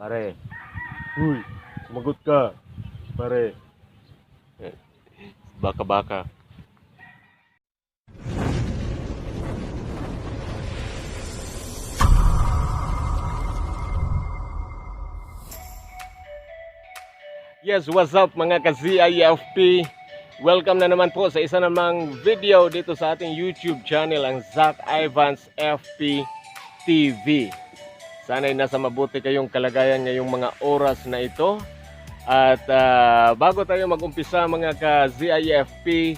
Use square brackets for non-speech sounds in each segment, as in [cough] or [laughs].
Pare. Huy, sumagot ka. Pare. Baka-baka. Yes, what's up mga ka-ZIFP? Welcome na naman po sa isa namang video dito sa ating YouTube channel, ang Zach Ivans FP TV. Sana'y nasa mabuti kayong kalagayan ngayong mga oras na ito. At ah, bago tayo mag-umpisa mga ka-ZIFP,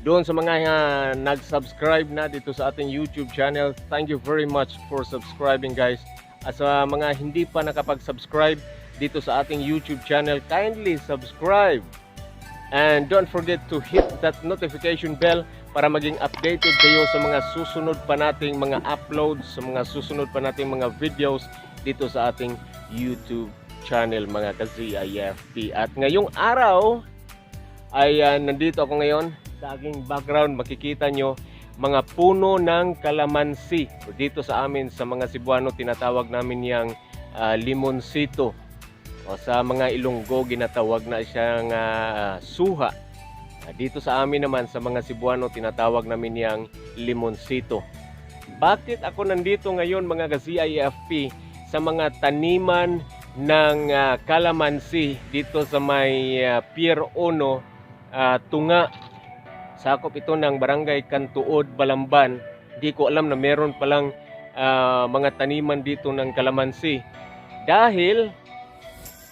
doon sa mga ah, nag-subscribe na dito sa ating YouTube channel, thank you very much for subscribing guys. At sa mga hindi pa nakapag-subscribe dito sa ating YouTube channel, kindly subscribe. And don't forget to hit that notification bell para maging updated kayo sa mga susunod pa nating mga uploads, sa mga susunod pa nating mga videos dito sa ating YouTube channel mga ka-ZIFP. At ngayong araw ay ah, nandito ako ngayon sa aking background makikita nyo mga puno ng kalamansi. Dito sa amin sa mga Cebuano tinatawag namin yang ah, limonsito. O sa mga Ilonggo ginatawag na siyang ah, suha. Dito sa amin naman sa mga Cebuano tinatawag namin yang limonsito. Bakit ako nandito ngayon mga ka-CIFP sa mga taniman ng ah, kalamansi dito sa may ah, Pier 1 ah, Tunga sakop ito ng barangay Kantuod, Balamban. Di ko alam na meron palang ah, mga taniman dito ng kalamansi. Dahil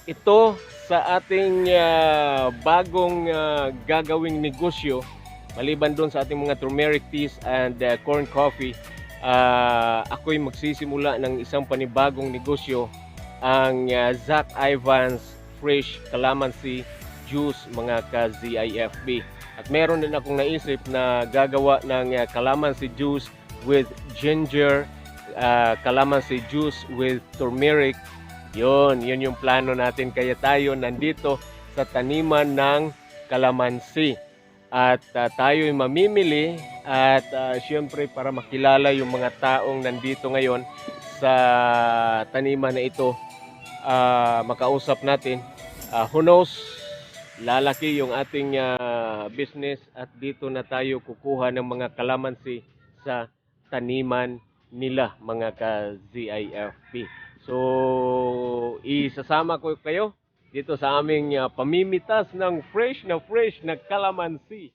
ito sa ating ah, bagong ah, gagawing negosyo, maliban doon sa ating mga turmeric teas and ah, corn coffee, ah, ako'y magsisimula ng isang panibagong negosyo, ang ah, Zach Ivans Fresh Calamansi Juice mga ka-ZIFB. At meron din akong naisip na gagawa ng uh, calamansi juice with ginger, uh, calamansi juice with turmeric. Yun, yun yung plano natin. Kaya tayo nandito sa taniman ng kalamansi. At uh, tayo'y mamimili at uh, syempre para makilala yung mga taong nandito ngayon sa taniman na ito, uh, makausap natin. Uh, who knows, lalaki yung ating ah, business at dito na tayo kukuha ng mga kalamansi sa taniman nila mga ka-ZIFP. So, isasama ko kayo dito sa aming ah, pamimitas ng fresh na fresh na kalamansi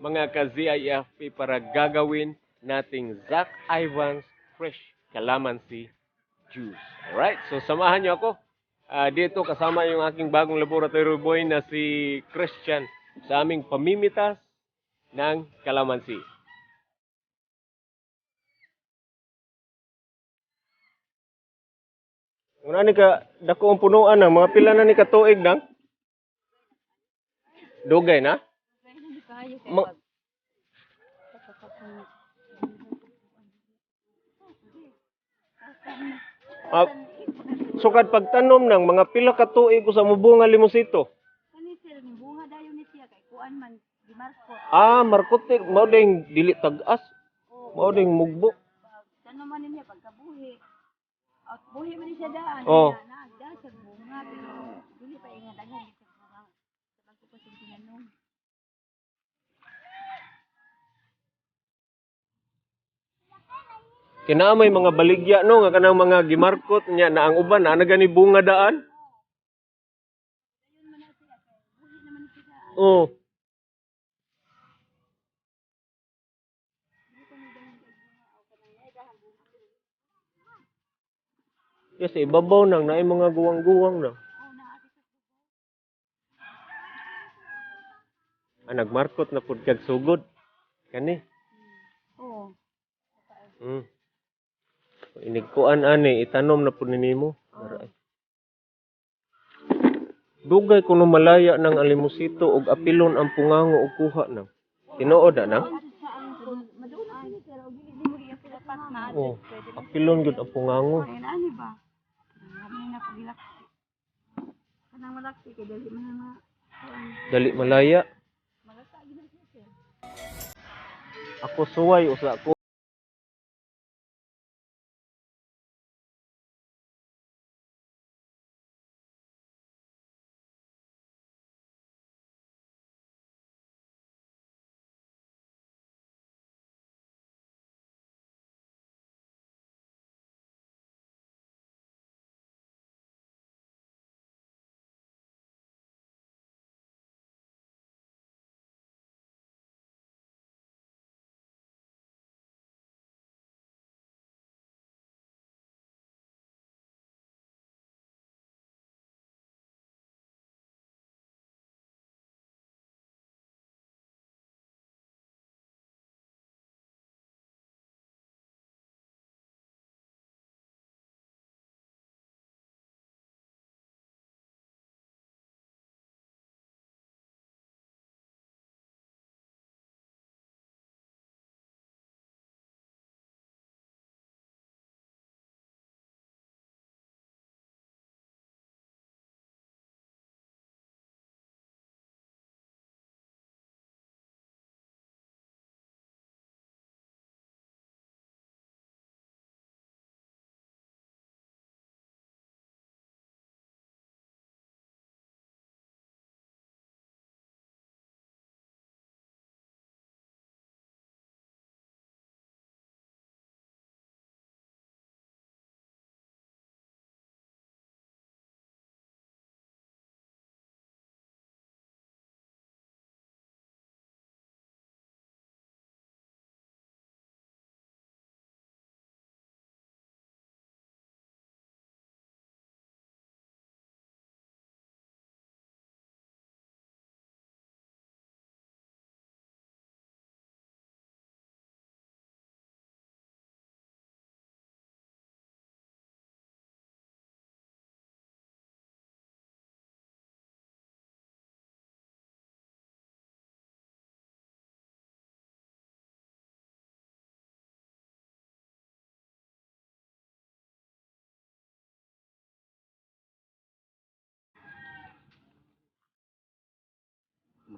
mga ka-ZIFP para gagawin nating Zach Ivans Fresh Calamansi Juice. Alright, so samahan niyo ako. Ah, dito kasama yung aking bagong laboratory boy na si Christian sa aming pamimitas ng kalamansi. Una ni ka dako ang punuan na mga pila na ni ka tuig nang Dugay na? Ma- Ah, sukad pagtanom ng mga pila ka tuig sa mubunga limosito. Ah, markote, mao ding dili tagas. Mao ding mugbo. Tanong man niya pagkabuhi. At buhi man siya daan. Oh. Na nagda sa bunga pero dili pa ingat daghan sa bunga. Sa pagkupasin tinanong. Kinaamay mga baligya no nga kanang mga gimarkot niya na ang uban na gani bunga daan. Oh. Kasi ibabaw nang naay mga guwang-guwang na. Ah, nagmarkot na pud kag sugod. Kani. Oo. Mm. Inigkuan ani itanom na pud nimo. Aray. Dugay kuno malaya ng alimusito ug apilon ang pungango ug kuha na. Tinuod na. Og. Oh, apilon gud ang pungango. Ay ba? Na pagilak. Kanang malaki kay dali man nga. Dali malaya. Malasa gid na. Ako suway usa ko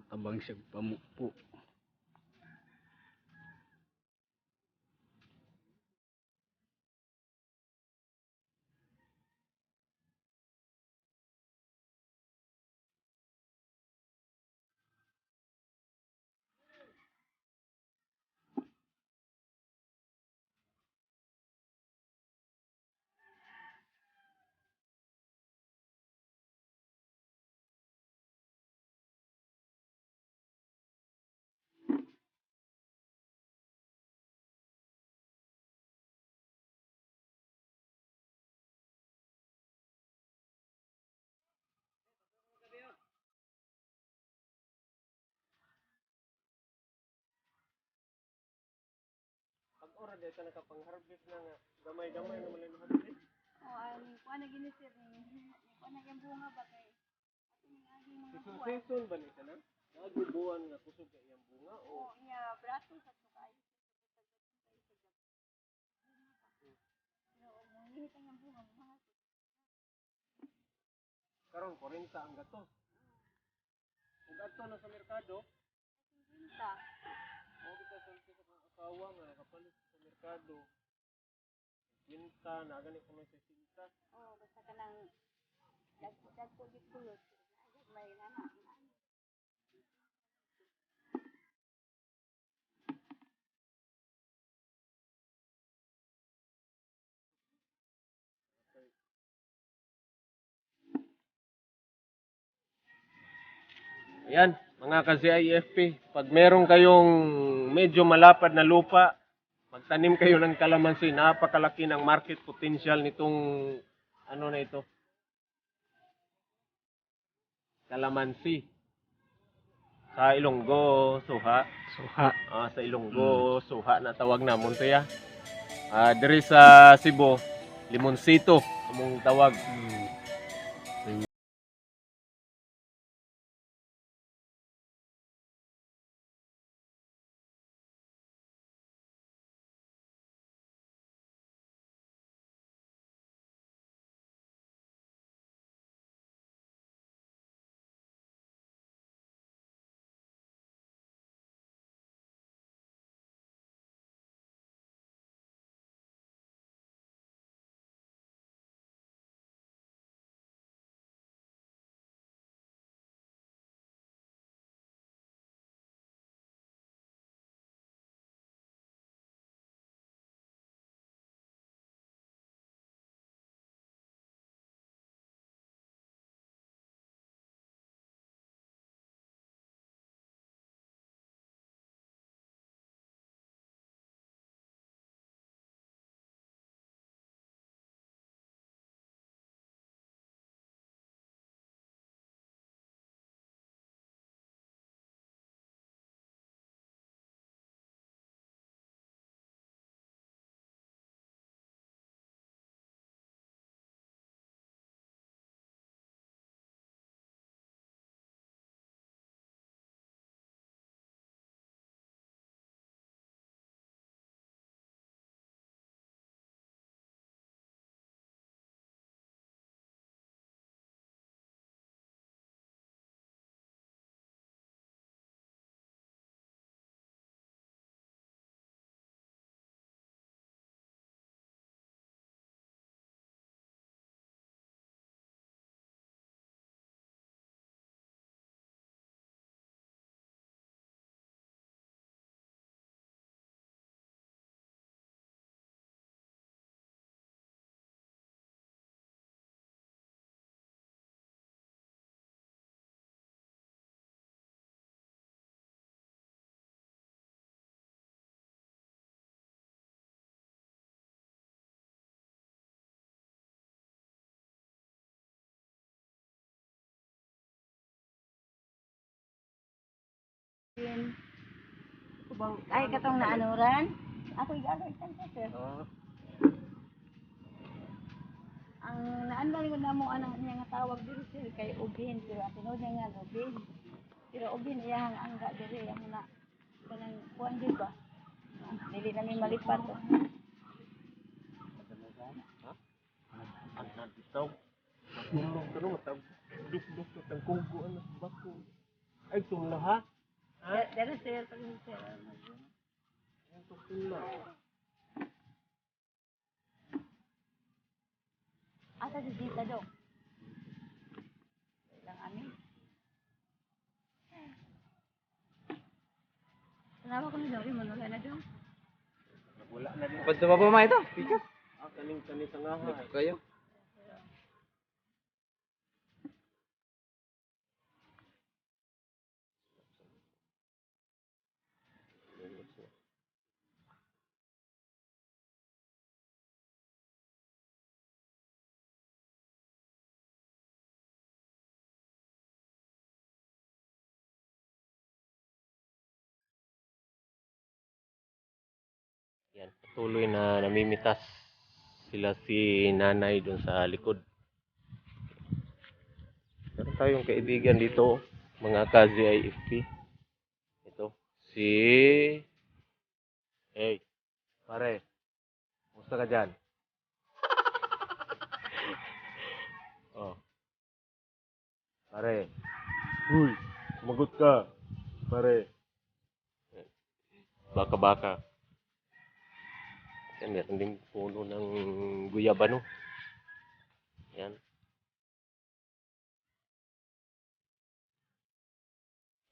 tabang siya pamupo. Dahil ka nakapang-harvest na nga, gamay-gamay naman lang harvest. O, ani, kuha na gini sir. ni- Kuha na yung bunga ba kay? Yung Season, season ba ni ka na? Nagubuan nga kusog ka iyang bunga o O, iya, braso sa tukay. Ang yung karon 40 ang gatos. Kung gato na sa merkado, sinta. mo kita sa asawa nga nakapalit sa merkado. Kwinta, na gani ko may sa sinta. O, basta ka nang git kulot. May nana. Ayan, mga ka-CIFP, pag meron kayong medyo malapad na lupa, magtanim kayo ng kalamansi, napakalaki ng market potential nitong ano na ito. Kalamansi. Sa Ilonggo, Suha. Suha. Ah, sa Ilonggo, Suha na tawag na mo ya. Ah, diri sa Cebu, Limonsito among tawag. Mm. Ay, katong naanuran. Ako igagay tan ka sir. Oh, Ang naandan ko na mo anang niya nga tawag diri sir kay ubin pero ang tinod niya nga ubin. Pero ubin iyang angga diri ang na kanang kuan di ba? Dili na mi malipat. oh. ang nagitaw. Matulog ka no, matag duk-duk na tang kugo ano bako. Ay tumlahan ha? Ha? Dere sir, pag sir. Ang tukila. Asa si Dita do? Lang amin. Tanawa ko na daw, rin mo wala na daw. Wala na din. Pwede ba po ma ito? Pikas. Ah, kaning kaning tangahan. Kayo. Patuloy na namimitas sila si nanay dun sa likod. Meron tayong kaibigan dito, mga ka-ZIFP. Ito, si... Hey, pare, musta ka dyan? [laughs] oh. Pare, huy, sumagot ka. Pare. Baka-baka. Yan, meron ding puno ng guyabano. Yan.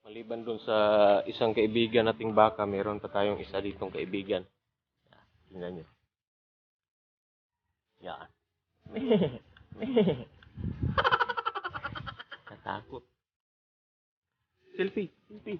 Maliban dun sa isang kaibigan nating baka, meron pa tayong isa ditong kaibigan. Yan, tingnan nyo. Yan. [laughs] Katakot. Selfie, selfie.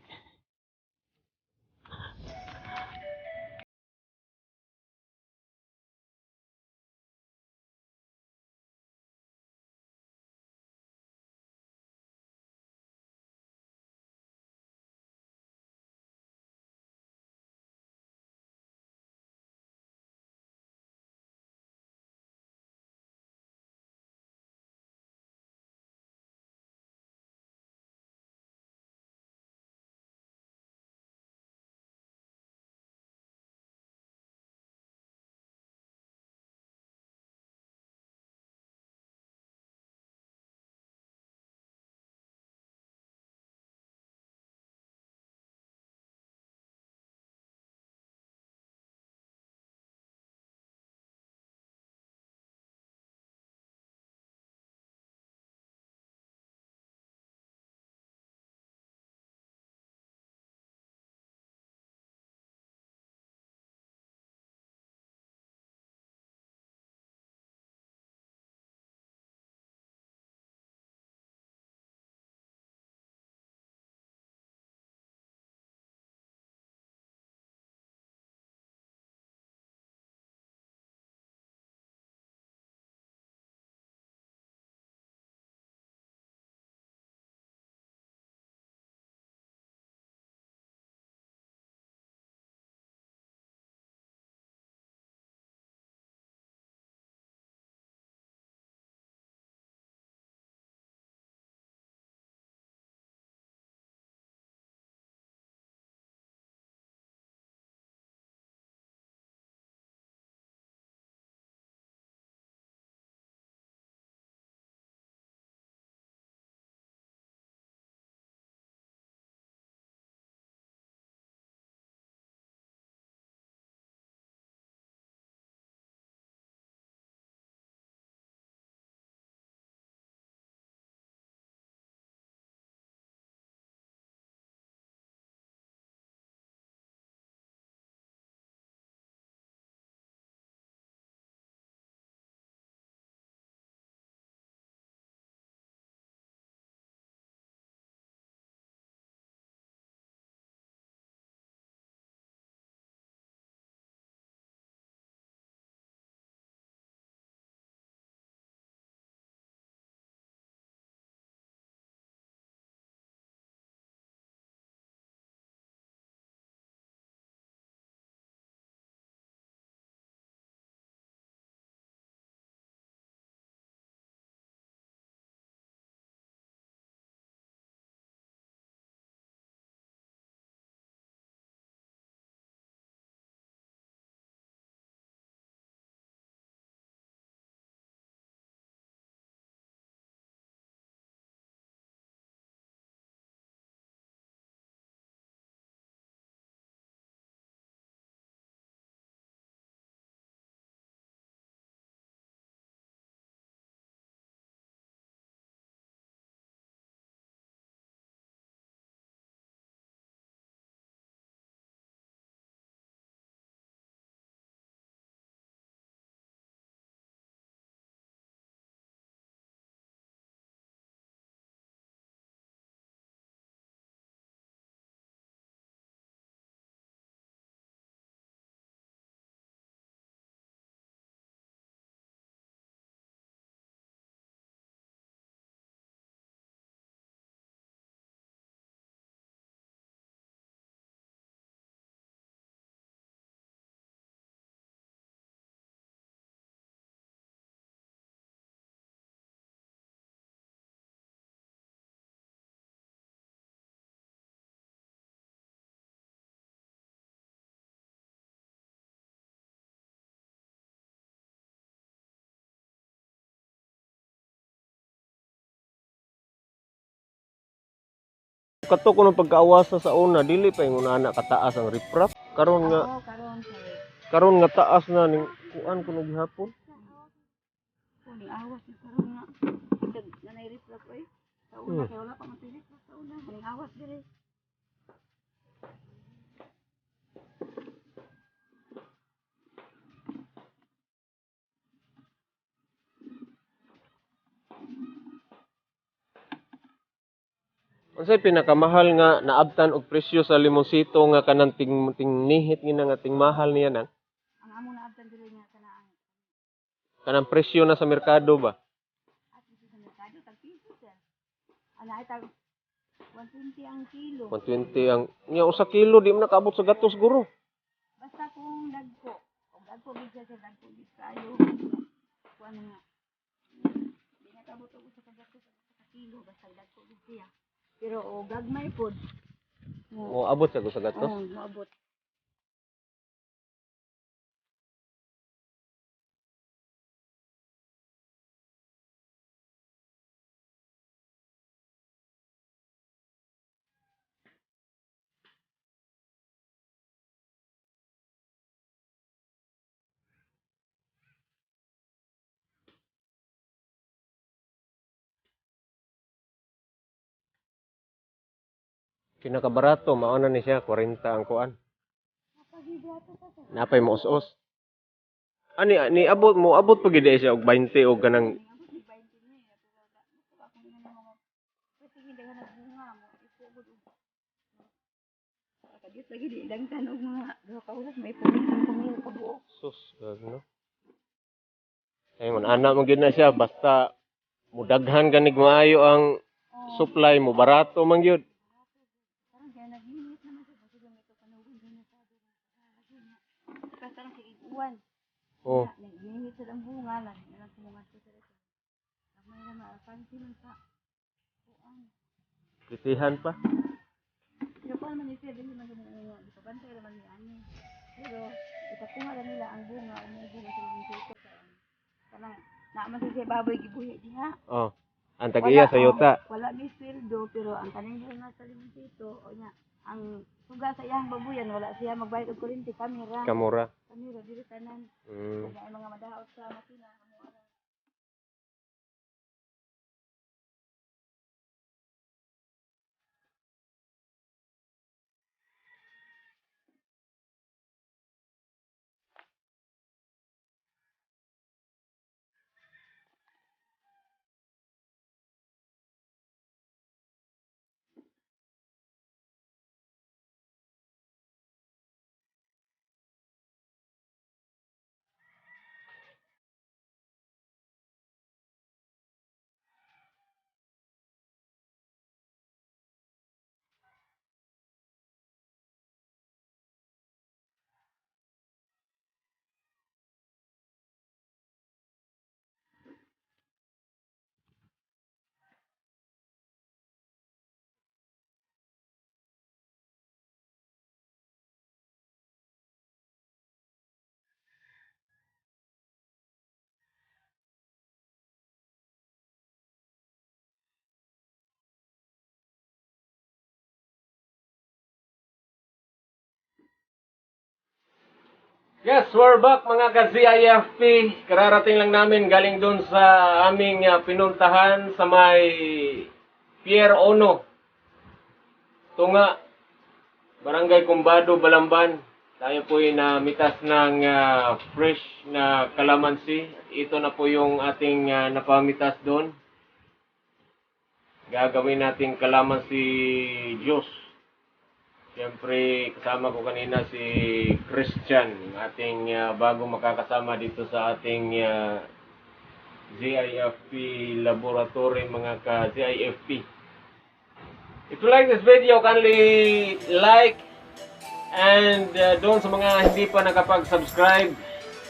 Kato ko ng pagkaawasa sa una, dili pa yung una na kataas ang riprap. Karon nga, Oo, karon nga taas na ning kuan kuno gihapon. Kuning awas ni karon nga. Kag nanay reflux oy. Sa una Hmm. kay wala pa man reflux sa una. Kuning awas dire. Unsay pinakamahal nga naabtan og presyo sa limonsito nga kanang ting, tingnihit nga nga tingmahal niya nang Ang amo na abtan dire nga kanang kanang presyo na sa merkado ba? at dito sa merkado tag piso sir. Ana ay tag 120 ang kilo. 120 ang nya usa kilo di man nakaabot sa gatos guro. Basta kung dagko, kung dagko siya sa dagko big kayo. Kuan nga. Di na kabot og sa dagko sa kilo basta dagko siya. Pero o gagmay pod. Mo abot sa sa gatos. oh, moabot. Pinakabarato mao na ni siya 40 ang kuan. Napay mo us Ani ni abot mo abot pa gid siya og 20 og kanang Abot ni 20 ni pero da ko ako ni mga kasi hindi ka nagbunga mo ipugod og Kadit lagi di dagtan og mga duha ka oras may pulis ang kumil ka buok. sus gag no. Ay man ana man gid na siya basta mudaghan ganig maayo ang supply mo barato man gyud. Parang kaya nag-init naman siya kasi lang ito panugon din sa Kasi parang sa iguan. Oh, Nag-init sa ang bunga, lagi na lang sumungan ko sa ito. Kamay na maapansin man sa kuan. kitihan pa. Pero kung naman isa, dili man nga, di pa bantay naman ni ani. Pero itakuha na nila ang bunga, umubo na sila ng dito sa Kanang, naaman sa siya baboy gibuhi diha. Oh. Ang tag-iya sa yuta. wala ni sweldo, pero ang kaning bunga sa limang dito, o nya, ang suga sa iyang babuyan, wala siya magbayad og kuryente, kamera. Kamura. Kamera, dili tanan. Mm. Kaya ang mga madaot sa makina, Yes, we're back mga ka-ZIFP. Kararating lang namin galing doon sa aming ah, pinuntahan sa may Pier Ono. Tunga, Barangay Kumbado, Balamban. Tayo po ay namitas ng ah, fresh na kalamansi. Ito na po yung ating ah, napamitas doon. Gagawin natin kalamansi juice. Siyempre, kasama ko kanina si Christian, ating ah, bago makakasama dito sa ating ah, ZIFP laboratory, mga ka-ZIFP. If you like this video, kindly like and uh, doon sa mga hindi pa nakapag-subscribe,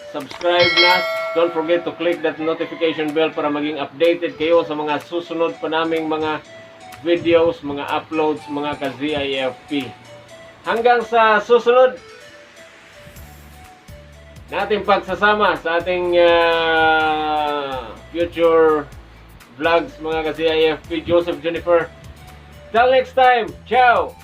subscribe na. Don't forget to click that notification bell para maging updated kayo sa mga susunod pa naming mga videos, mga uploads, mga ka-ZIFP. Hanggang sa susunod nating pagsasama sa ating ah, future vlogs mga ka-CIFP Joseph Jennifer Till next time. Ciao.